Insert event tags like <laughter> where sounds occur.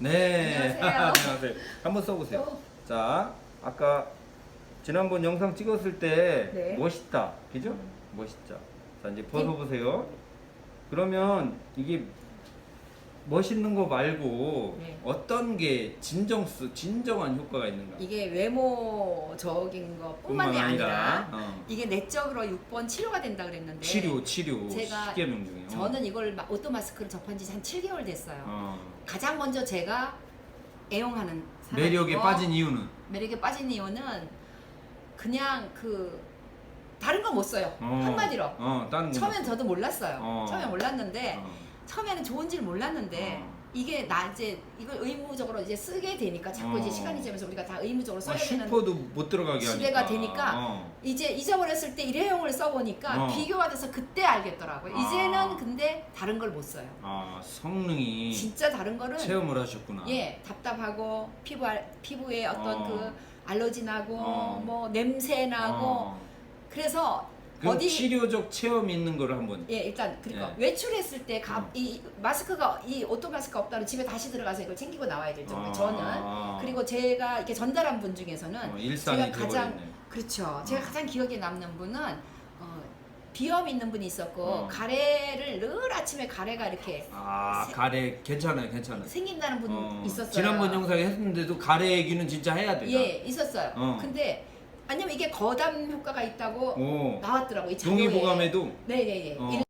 네. 안녕하세요. <laughs> 안녕하세요. 한번 써보세요. 또. 자, 아까 지난번 영상 찍었을 때 네. 멋있다, 그죠? 멋있다. 자, 이제 벗어보세요. 그러면 이게 멋있는 거 말고 네. 어떤 게 진정수, 진정한 효과가 있는가? 이게 외모적인 것뿐만이 뿐만 아니라 어. 이게 내적으로 6번 치료가 된다 그랬는데 치료, 치료, 제가 시계명 중에. 어. 저는 이걸 마- 오토 마스크를 접한 지 한 7개월 됐어요. 어. 가장 먼저 제가 애용하는 사람이고 매력에 빠진 이유는 매력에 빠진 이유는 그냥 그 다른 건못 써요. 어. 한마디로. 어, 다른 거. 처음엔 저도 몰랐어요. 어. 처음에 몰랐는데 어. 처음에는 좋은지를 몰랐는데 어. 이게 나 이제 이걸 의무적으로 이제 쓰게 되니까 자꾸 어. 이제 시간이 지나면서 우리가 다 의무적으로 아, 써야 되는 슈퍼도 못 들어가게 하니까. 되니까 어. 이제 잊어버렸을 때 일회용을 써보니까 어. 비교가 돼서 그때 알겠더라고요. 아. 이제는 근데 다른 걸 못 써요. 아 성능이 진짜 다른 거는 체험을 하셨구나. 예 답답하고 피부 알- 피부에 어떤 어. 그 알러지 나고 어. 뭐 냄새 나고 어. 그래서 그럼 어디 치료적 체험 있는 거를 한번. 예 일단 그리고 예. 외출했을 때 가, 음. 이 마스크가 이 오토 마스크가 없다면 집에 다시 들어가서 이걸 챙기고 나와야 될 정도 아. 저는 그리고 제가 이렇게 전달한 분 중에서는 어, 일상이 제가 가장 돼버렸네. 그렇죠. 제가 가장 기억에 남는 분은 어, 비염 있는 분이 있었고 어. 가래를 늘 아침에 가래가 이렇게 아 세- 가래 괜찮아요, 괜찮아요. 생긴다는 분 어, 있었어요. 지난번 영상에 했는데도 가래 얘기는 진짜 해야 돼. 예 있었어요. 어. 근데 아니면 이게 거담 효과가 있다고 오. 나왔더라고 이 자료에. 동의보감에도 네네네. 어. 일-